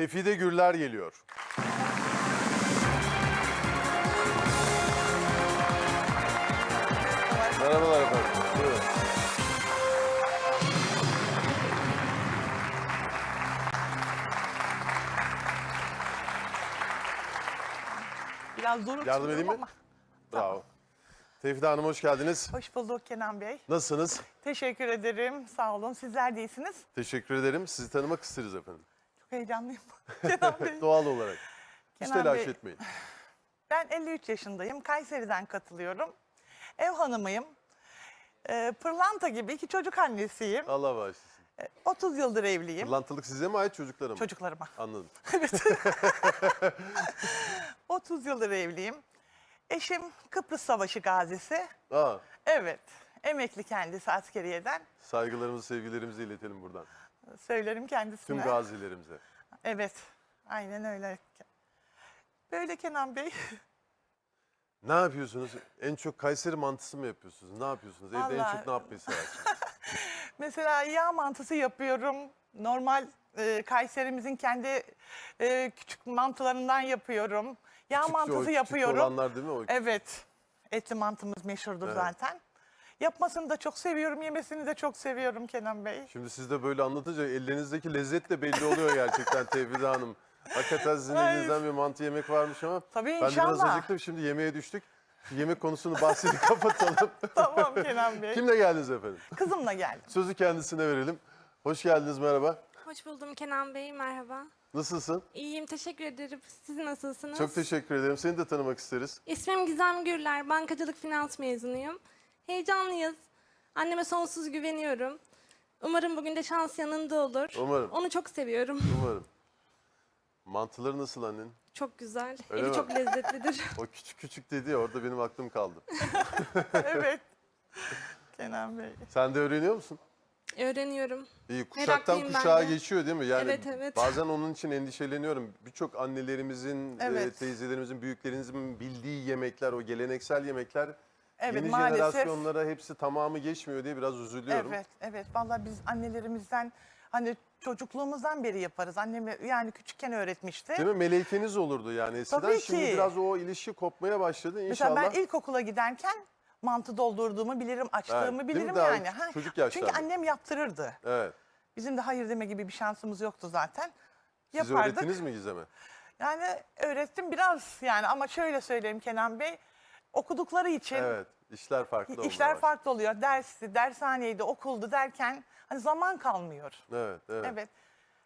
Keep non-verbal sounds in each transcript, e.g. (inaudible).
Tefide Gürler geliyor. Merhabalar efendim. Buyurun. Biraz zor Yardım edeyim mi? ama. Bravo. Tevfik Hanım hoş geldiniz. Hoş bulduk Kenan Bey. Nasılsınız? Teşekkür ederim. Sağ olun. Sizler de iyisiniz. Teşekkür ederim. Sizi tanımak isteriz efendim. Heyecanlıyım. (laughs) (laughs) Kenan Bey. Doğal olarak. Hiç Kenan telaş Bey. etmeyin. Ben 53 yaşındayım. Kayseri'den katılıyorum. Ev hanımıyım. Ee, pırlanta gibi iki çocuk annesiyim. Allah bağışlasın. Ee, 30 yıldır evliyim. Pırlantılık size mi ait çocuklara mı? Çocuklarıma. Anladım. (laughs) 30 yıldır evliyim. Eşim Kıbrıs Savaşı gazisi. Aa, Evet. Emekli kendisi askeriyeden. saygılarımızı, sevgilerimizi iletelim buradan. Söylerim kendisine. Tüm gazilerimize. Evet. Aynen öyle. Böyle Kenan Bey. (laughs) Ne yapıyorsunuz? En çok Kayseri mantısı mı yapıyorsunuz? Ne yapıyorsunuz? Evde en Vallahi- çok ne yapmayı seversiniz? (laughs) Mesela yağ mantısı yapıyorum. Normal e, Kayserimizin kendi e, küçük mantılarından yapıyorum. Yağ Küçük- o mantısı küçük yapıyorum. olanlar değil mi? O Evet. Etli mantımız meşhurdur Evet. zaten. Yapmasını da çok seviyorum, yemesini de çok seviyorum Kenan Bey. Şimdi siz de böyle anlatınca ellerinizdeki lezzet de belli oluyor gerçekten Tevhide Hanım. Hakikaten sizin Ay. elinizden bir mantı yemek varmış ama Tabii, ben de biraz inşallah. acıktım. Şimdi yemeğe düştük. Yemek konusunu bahsedip (laughs) kapatalım. tamam Kenan Bey. Kimle geldiniz efendim? Kızımla geldim. Sözü kendisine verelim. Hoş geldiniz, merhaba. Hoş buldum Kenan Bey, merhaba. Nasılsın? İyiyim, teşekkür ederim. Siz nasılsınız? Çok teşekkür ederim. Seni de tanımak isteriz. İsmim Gizem Gürler, bankacılık finans mezunuyum. Heyecanlıyız. Anneme sonsuz güveniyorum. Umarım bugün de şans yanında olur. Umarım. Onu çok seviyorum. Umarım. Mantıları nasıl annen? Çok güzel. Öyle Eli mi? çok lezzetlidir. (laughs) O küçük küçük dedi ya orada benim aklım kaldı. (laughs) evet. Kenan Bey. Sen de öğreniyor musun? Öğreniyorum. İyi, kuşaktan Meraklıyım ben kuşağa de. geçiyor değil mi? Yani Evet, evet. bazen onun için endişeleniyorum. Birçok annelerimizin, e, Evet. teyzelerimizin, büyüklerimizin bildiği yemekler, o geleneksel yemekler Evet yeni maalesef. jenerasyonlara hepsi tamamı geçmiyor diye biraz üzülüyorum. Evet, evet. Vallahi biz annelerimizden hani çocukluğumuzdan beri yaparız. Annem yani küçükken öğretmişti. Değil mi? Meleykeniz olurdu yani eskiden. Tabii Şimdi ki. biraz o ilişki kopmaya başladı inşallah. Mesela ben ilkokula giderken mantı doldurduğumu bilirim, açtığımı Evet, değil mi? bilirim Daha yani. Ha, çocuk Çünkü yaşlarda. annem yaptırırdı. Evet. Bizim de hayır deme gibi bir şansımız yoktu zaten. Siz Yapardık. öğrettiniz mi Gizem'e? Yani öğrettim biraz yani ama şöyle söyleyeyim Kenan Bey. Okudukları için Evet. İşler farklı olmaya işler başladı. farklı oluyor. Dersti, dershaneydi, okuldu derken hani zaman kalmıyor. Evet, evet, Evet.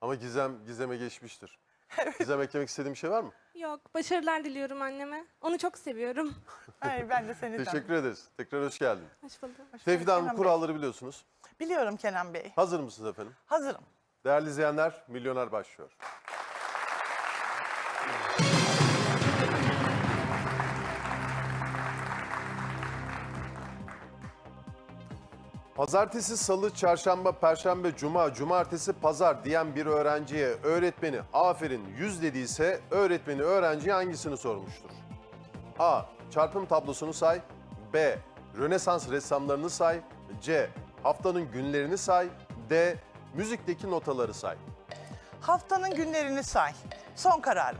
Ama Gizem Gizem'e geçmiştir. (laughs) Gizem eklemek istediğin bir şey var mı? Yok, başarılar diliyorum anneme. Onu çok seviyorum. (laughs) Hayır ben de seni Teşekkür ederiz. Tekrar hoş geldin. Hoş buldum. Tevhid Hanım Kenan Bey. kuralları biliyorsunuz. Biliyorum Kenan Bey. Hazır mısınız efendim? Hazırım. Değerli izleyenler, Milyoner başlıyor. Pazartesi, salı, çarşamba, perşembe, cuma, cumartesi, pazar diyen bir öğrenciye öğretmeni aferin 100 dediyse öğretmeni öğrenciye hangisini sormuştur? A. Çarpım tablosunu say. B. Rönesans ressamlarını say. C. Haftanın günlerini say. D. Müzikteki notaları say. Haftanın günlerini say. Son kararım.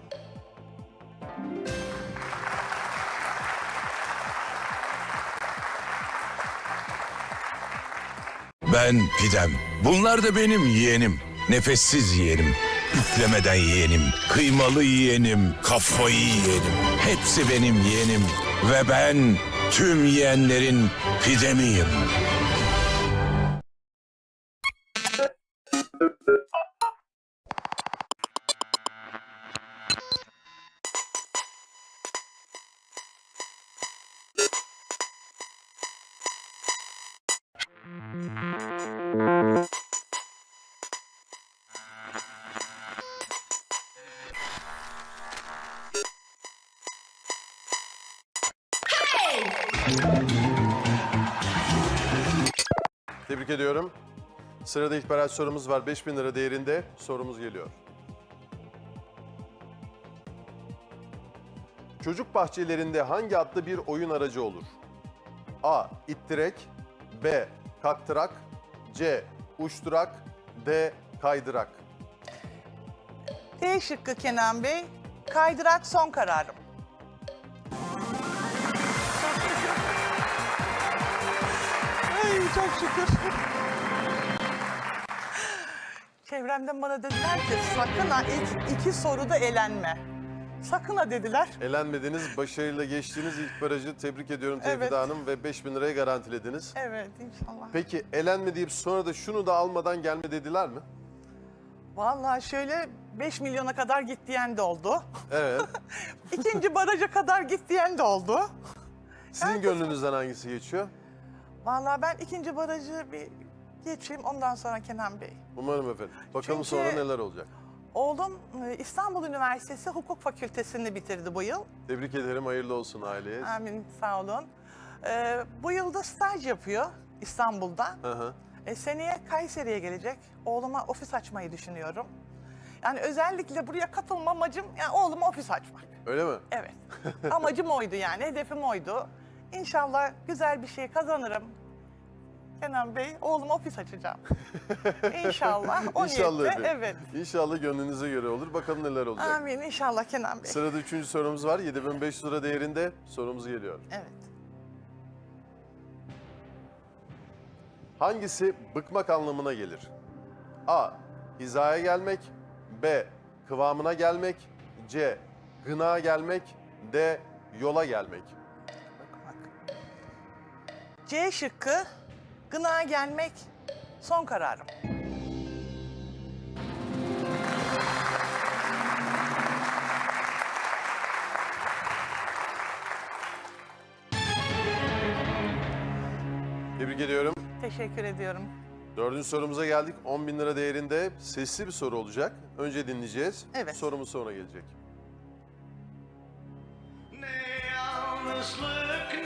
Ben Pidem. Bunlar da benim yeğenim. Nefessiz yeğenim. Üflemeden yeğenim. Kıymalı yeğenim. Kafayı yeğenim. Hepsi benim yeğenim. Ve ben tüm yeğenlerin pidemiyim. Tebrik ediyorum. Sırada ilk baraj sorumuz var. 5000 lira değerinde sorumuz geliyor. Çocuk bahçelerinde hangi adlı bir oyun aracı olur? A. İttirek B. Kaktırak C. Uçturak D. Kaydırak D şıkkı Kenan Bey. Kaydırak son kararım. Çok şükür. Çevremden bana dediler ki sakın ha ilk iki soruda elenme. Sakın ha dediler. Elenmediniz, başarıyla geçtiğiniz ilk barajı tebrik ediyorum Tevfik Evet. Hanım ve 5000 lirayı garantilediniz. Evet inşallah. Peki elenme deyip sonra da şunu da almadan gelme dediler mi? Vallahi şöyle 5 milyona kadar git diyen de oldu. Evet. (laughs) İkinci baraja kadar git diyen de oldu. Sizin gönlünüzden hangisi geçiyor? Vallahi ben ikinci barajı bir geçeyim ondan sonra Kenan Bey. Umarım efendim. Bakalım Çünkü- sonra neler olacak. Oğlum e, İstanbul Üniversitesi Hukuk Fakültesini bitirdi bu yıl. Tebrik ederim, hayırlı olsun aileye. Amin sağ olun. Ee, bu yılda staj yapıyor İstanbul'da. Hı hı. E, seneye Kayseri'ye gelecek. Oğluma ofis açmayı düşünüyorum. Yani özellikle buraya katılma amacım yani oğluma ofis açmak. Öyle mi? Evet. (laughs) Amacım oydu yani, hedefim oydu. İnşallah güzel bir şey kazanırım. Kenan Bey, oğluma ofis açacağım. (laughs) İnşallah. O İnşallah niyetle, efendim. evet. İnşallah gönlünüze göre olur. Bakalım neler olacak. Amin inşallah Kenan Bey. Sırada üçüncü sorumuz var. 7500 lira değerinde sorumuz geliyor. Evet. Hangisi bıkmak anlamına gelir? A. Hizaya gelmek. B. Kıvamına gelmek. C. Gına gelmek. D. Yola gelmek. C şıkkı, gına gelmek son kararım. Tebrik ediyorum. Teşekkür ediyorum. Dördüncü sorumuza geldik. 10 bin lira değerinde sesli bir soru olacak. Önce dinleyeceğiz. Evet. Sorumuz sonra gelecek. Ne yalnızlık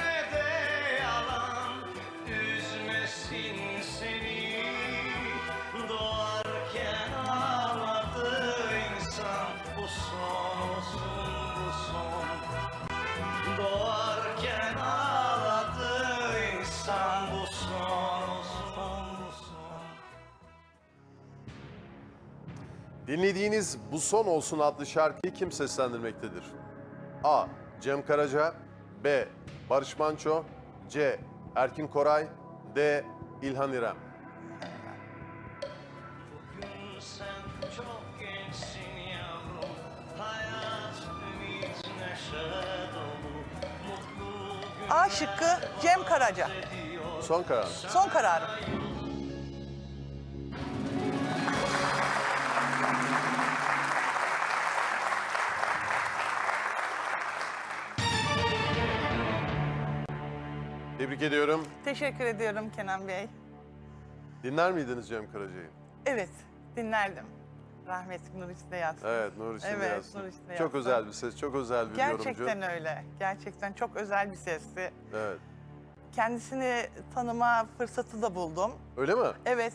Dinlediğiniz Bu Son Olsun adlı şarkıyı kim seslendirmektedir? A. Cem Karaca B. Barış Manço C. Erkin Koray D. İlhan İrem A şıkkı Cem Karaca. Son karar. Son kararım. Tebrik ediyorum. Teşekkür ediyorum Kenan Bey. Dinler miydiniz Cem Karaca'yı? Evet, dinlerdim. Rahmetli Nur İçinde yatsın. Evet, Nur içinde Evet, yazsın. Nur içinde Çok yazsın. özel bir ses, çok özel bir yorumcu. Gerçekten öyle. Gerçekten çok özel bir sesti. Evet. Kendisini tanıma fırsatı da buldum. Öyle mi? Evet,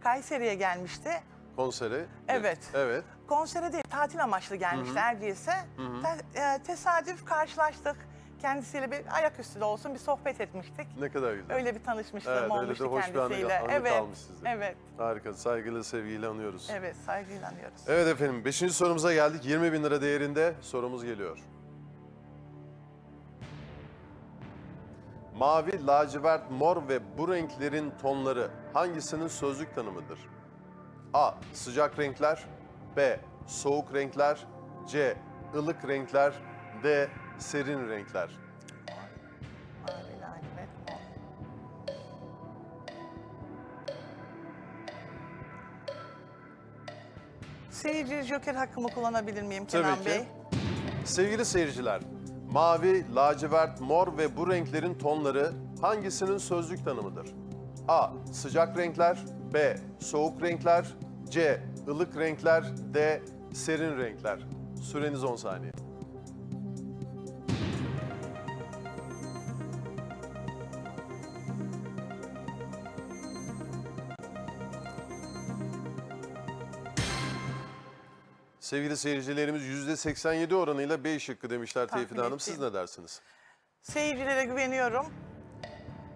Kayseri'ye gelmişti. Konseri. Evet. Evet. Konsere değil, tatil amaçlı gelmişti Erciyes'e. Te- e, tesadüf karşılaştık. Kendisiyle bir ayaküstü de olsun bir sohbet etmiştik. Ne kadar güzel. Öyle bir tanışmışlığım Evet, öyle de olmuştu hoş bir anı- kendisiyle. anı evet, kalmış sizde. evet, Harika. Saygıyla, sevgiyle anıyoruz. evet, saygıyla anıyoruz. Evet efendim, beşinci sorumuza geldik. 20 bin lira değerinde sorumuz geliyor. Mavi, lacivert, mor ve bu renklerin tonları hangisinin sözlük tanımıdır? A. Sıcak renkler B. Soğuk renkler C. ılık renkler D. Serin renkler Mavi lacivert mor. Seyirci joker hakkımı kullanabilir miyim Kenan Tabii ki. Bey? Sevgili seyirciler, mavi, lacivert, mor ve bu renklerin tonları hangisinin sözlük tanımıdır? A. Sıcak renkler B. Soğuk renkler C. ılık renkler D. Serin renkler Süreniz 10 saniye. Sevgili seyircilerimiz %87 oranıyla B şıkkı demişler Tahmin Tevfik Hanım. Siz ettiğim. ne dersiniz? Seyircilere güveniyorum.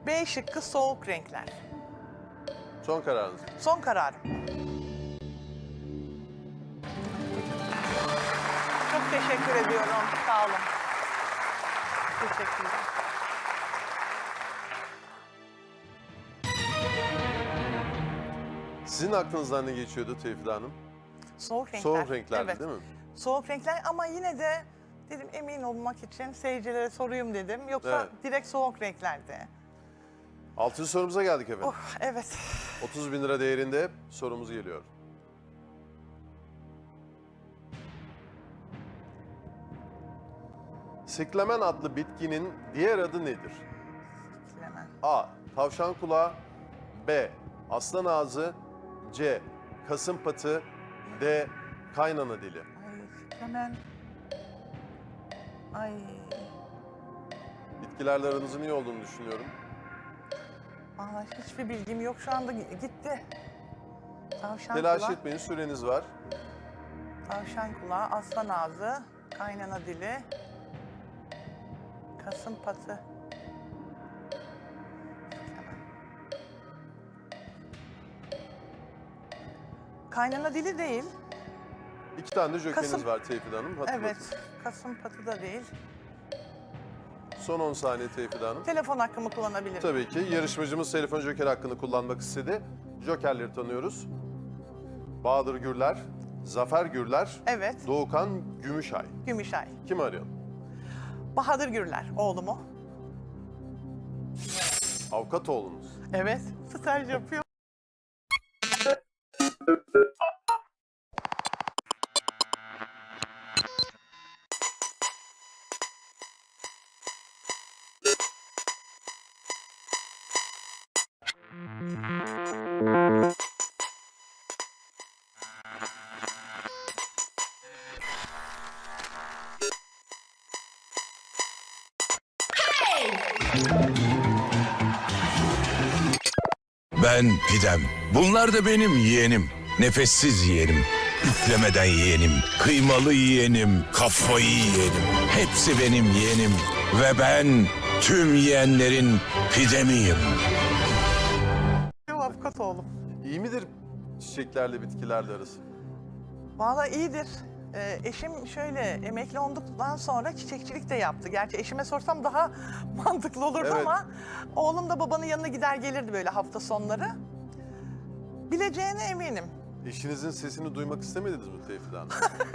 B şıkkı soğuk renkler. Son kararınız. Son kararım. Teşekkür ediyorum. Sağ olun. Teşekkürler. Sizin aklınızdan ne geçiyordu Tevfik Hanım? Soğuk renkler. Soğuk renklerdi evet. değil mi? Soğuk renkler ama yine de dedim emin olmak için seyircilere sorayım dedim. Yoksa Evet. direkt soğuk renklerdi. Altıncı sorumuza geldik efendim. Oh evet. 30 bin lira değerinde sorumuz geliyor. Siklemen adlı bitkinin diğer adı nedir? Hemen. A. Tavşan kulağı B. Aslan ağzı C. Kasım patı D. Kaynana dili. Ay hemen. Ay. Bitkilerle aranızın iyi olduğunu düşünüyorum. Vallahi hiçbir bilgim yok şu anda gi- gitti. Tavşan Telaş kulağı, etmeyin süreniz var. tavşan kulağı, aslan ağzı, kaynana dili, kasım patı. Kaynana dili değil. İki tane de jokeriniz Kasım- var Tevfik Hanım. Hatırlatın. Evet. Kasım patı da değil. Son 10 saniye Tevfik Hanım. Telefon hakkımı kullanabilirim. Tabii ki yarışmacımız telefon joker hakkını kullanmak istedi. Jokerleri tanıyoruz. Bahadır Gürler, Zafer Gürler, Evet. Doğukan Gümüşay. Gümüşay. Kim arıyor? Bahadır Gürler oğlumu. Avukat oğlunuz. Evet. Staj yapıyor. Ben pidem. Bunlar da benim yeğenim. Nefessiz yeğenim. Üflemeden yeğenim. Kıymalı yeğenim. Kafayı yeğenim. Hepsi benim yeğenim. Ve ben tüm yeğenlerin pidemiyim. Avukat oğlum. İyi midir çiçeklerle bitkilerle arası? Vallahi iyidir. Ee, eşim şöyle emekli olduktan sonra çiçekçilik de yaptı. Gerçi eşime sorsam daha (laughs) mantıklı olurdu Evet. ama oğlum da babanın yanına gider gelirdi böyle hafta sonları. Bileceğine eminim. Eşinizin sesini duymak istemediniz mi Tevfik Hanım?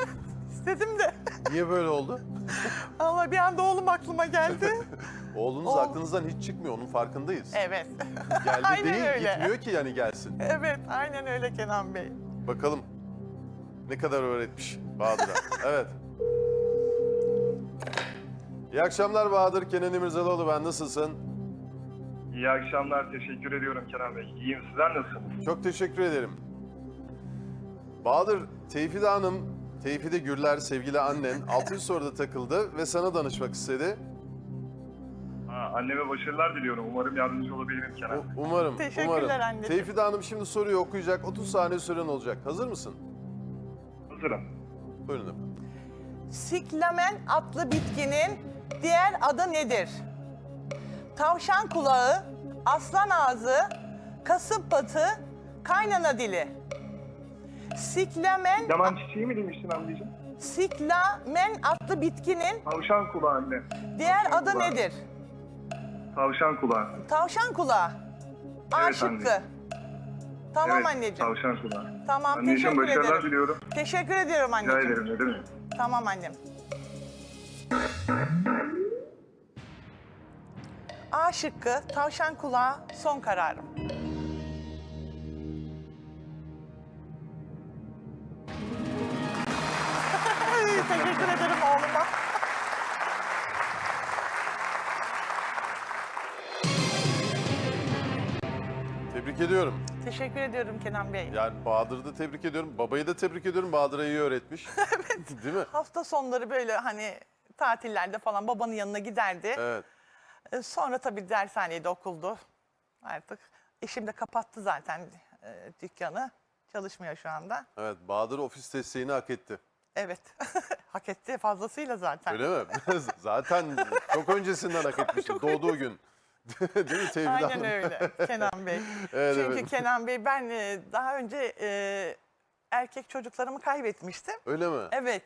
(laughs) İstedim de. Niye böyle oldu? (laughs) Ama bir anda oğlum aklıma geldi. Oğlunuz Oğlum- aklınızdan hiç çıkmıyor, onun farkındayız. evet. Geldi aynen değil, öyle. gitmiyor ki yani gelsin. Evet, aynen öyle Kenan Bey. Bakalım ne kadar öğretmiş Bahadır'a. (laughs) evet. İyi akşamlar Bahadır. Kenan İmirzalıoğlu ben. Nasılsın? İyi akşamlar, teşekkür ediyorum Kenan Bey. İyiyim, sizler nasılsınız? Çok teşekkür ederim. Bahadır, Tevfide Hanım, Tevfide Gürler sevgili annen (laughs) 6. soruda takıldı ve sana danışmak istedi. Ha, anneme başarılar diliyorum. Umarım yardımcı olabilirim U- Kenan Bey. umarım, Teşekkürler umarım. anneciğim. Tevfide Hanım şimdi soruyu okuyacak. 30 saniye süren olacak. Hazır mısın? Hazırım. Buyurun efendim. Siklamen adlı bitkinin diğer adı nedir? Tavşan kulağı, aslan ağzı, kasıp patı, kaynana dili. Siklamen, Yaman çiçeği mi demiştin anneciğim? siklamen adlı bitkinin Tavşan kulağı anne. diğer Tavşan adı kulağı. nedir? Tavşan kulağı. Tavşan kulağı. A Evet şıkkı. anneciğim. Tamam evet, anneciğim. Tavşan kulağı. Tamam Anneciğim teşekkür başarılar ederim. diliyorum. Teşekkür ediyorum Rica anneciğim. ederim, ne demek. Tamam annem. A şıkkı, tavşan kulağı, son kararım. Teşekkür ediyorum Kenan Bey. Yani Bahadır'ı da tebrik ediyorum. Babayı da tebrik ediyorum. Bahadır'a iyi öğretmiş. (laughs) evet. (laughs) Değil mi? Hafta sonları böyle hani tatillerde falan babanın yanına giderdi. Evet. Ee, Sonra tabii dershaneyde okuldu artık. Eşim de kapattı zaten e, dükkanı. Çalışmıyor şu anda. Evet. Bahadır ofis desteğini hak etti. Evet. (laughs) Hak etti fazlasıyla zaten. Öyle mi? Zaten çok öncesinden hak etmişti. Doğduğu gün. (laughs) Değil mi Tevhid Aynen Hanım? öyle Kenan Bey. (laughs) Evet, Çünkü evet. Kenan Bey ben e, daha önce e, erkek çocuklarımı kaybetmiştim. Öyle mi? Evet.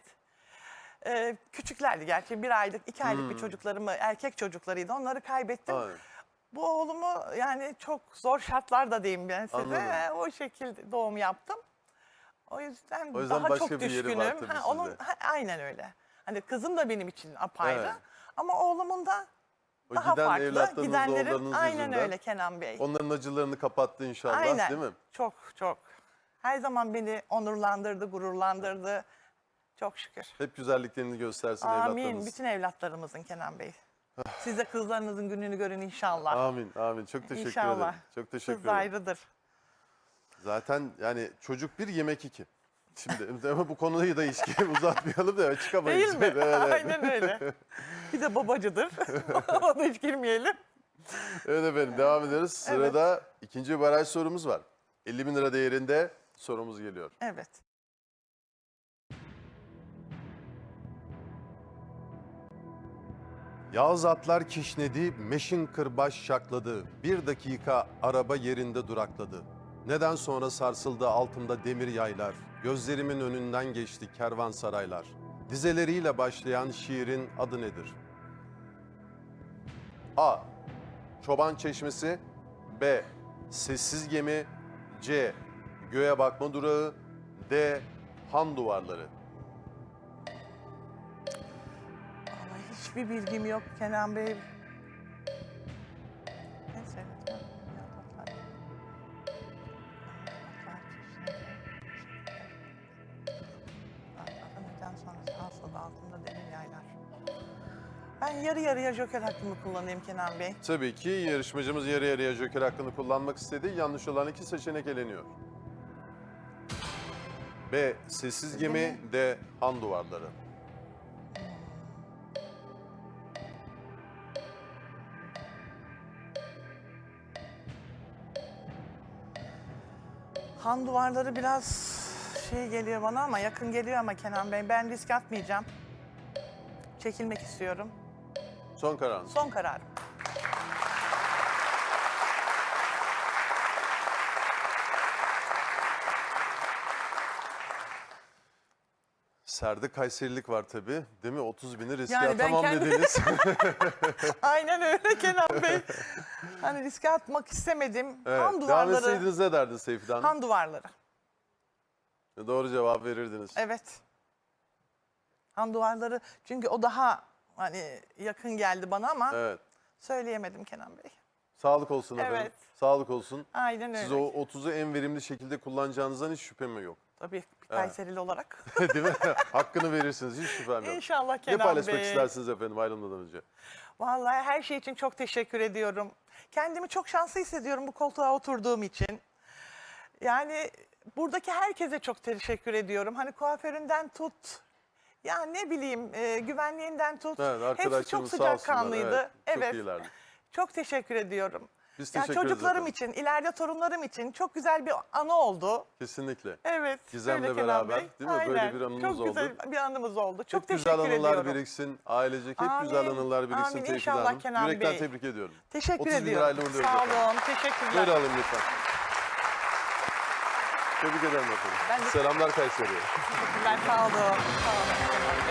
Ee, küçüklerdi gerçi bir aylık, iki aylık bir çocuklarımı, erkek çocuklarıydı. Onları kaybettim. Aynen. Bu oğlumu yani çok zor şartlarda diyeyim ben size. Anladım. Ee, O şekilde doğum yaptım. O yüzden, O yüzden daha başka çok bir yeri var düşkünüm. tabii onun, sizde. ha, aynen öyle. Hani kızım da benim için apayrı. Evet. Ama oğlumun da O daha giden farklı. Gidenlerin aynen yüzünden öyle Kenan Bey. Onların acılarını kapattı inşallah aynen. değil mi? Çok çok. Her zaman beni onurlandırdı, gururlandırdı. Çok şükür. Hep güzelliklerini göstersin Amin. evlatlarınız. Bütün evlatlarımızın Kenan Bey. Siz de kızlarınızın gününü görün inşallah. Amin, amin. Çok teşekkür İnşallah. ederim. Çok teşekkür Kız ederim. ayrıdır. Zaten yani çocuk bir yemek iki. Şimdi (laughs) ama bu konuyu da hiç (laughs) uzatmayalım da çıkamayız. Değil mi? Evet, evet. (laughs) Aynen öyle. Bir de babacıdır. Ona hiç girmeyelim. Evet efendim devam ediyoruz. Sırada ikinci baraj sorumuz var. 50 bin lira değerinde sorumuz geliyor. Evet. Yağız atlar kişnedi, meşin kırbaç şakladı. Bir dakika araba yerinde durakladı. Neden sonra sarsıldı altımda demir yaylar. Gözlerimin önünden geçti kervansaraylar. Dizeleriyle başlayan şiirin adı nedir? A. Çoban Çeşmesi B. Sessiz Gemi C. Göğe Bakma Durağı D. Han Duvarları Vallahi hiçbir bilgim yok Kenan Bey. Yarı yarıya joker hakkımı kullanayım Kenan Bey. Tabii ki yarışmacımız yarı yarıya joker hakkını kullanmak istedi. Yanlış olan iki seçenek eleniyor. B. Sessiz gemi. D. Han duvarları. Han duvarları biraz şey geliyor bana ama yakın geliyor ama Kenan Bey. Ben risk atmayacağım. Çekilmek istiyorum. Son kararınız. Son kararım. Serde Kayserilik var tabii. Değil mi? 30 bini riske Yani ben atamam kendim- dediniz. (laughs) (laughs) Aynen öyle Kenan Bey. hani riske atmak istemedim. evet. Han Devam duvarları. etseydiniz ne derdiniz Seyfi Hanım? Han duvarları. Doğru cevap verirdiniz. Evet. Han duvarları çünkü o daha hani yakın geldi bana ama Evet. söyleyemedim Kenan Bey. Sağlık olsun efendim. Evet. Sağlık olsun. Aynen öyle. Siz o 30'u en verimli şekilde kullanacağınızdan hiç şüphem yok. Tabii bir Kayserili olarak. (laughs) Değil mi? Hakkını verirsiniz. Hiç şüphem yok. İnşallah Ne Kenan paylaşmak Bey. istersiniz efendim ayrılmadan önce? Vallahi her şey için çok teşekkür ediyorum. Kendimi çok şanslı hissediyorum bu koltuğa oturduğum için. Yani buradaki herkese çok teşekkür ediyorum. Hani kuaföründen tut, ya ne bileyim e, güvenliğinden tut. Evet, Hepsi çok sıcakkanlıydı. Evet, evet. çok iyilerdi. Çok teşekkür ediyorum. Biz teşekkür ederiz çocuklarım için, ileride torunlarım için çok güzel bir anı oldu. Kesinlikle. Evet. Gizem'le beraber, Bey. değil mi? Böyle Aynen. bir anımız Çok oldu. güzel bir anımız oldu. Çok hep teşekkür güzel anılar ediyorum. biriksin. Ailecek hep Amin. güzel anılar biriksin Amin. Tevfik İnşallah Hanım. Kenan Yürekten Bey. tebrik ediyorum. Teşekkür 30 bin lira ediyorum. ayrılma diyoruz Sağ efendim. olun. Teşekkürler. Böyle alayım lütfen. Tebrik ederim efendim. Ben de- Selamlar Kayseri'ye. Teşekkürler. Sağ olun. Sağ olun.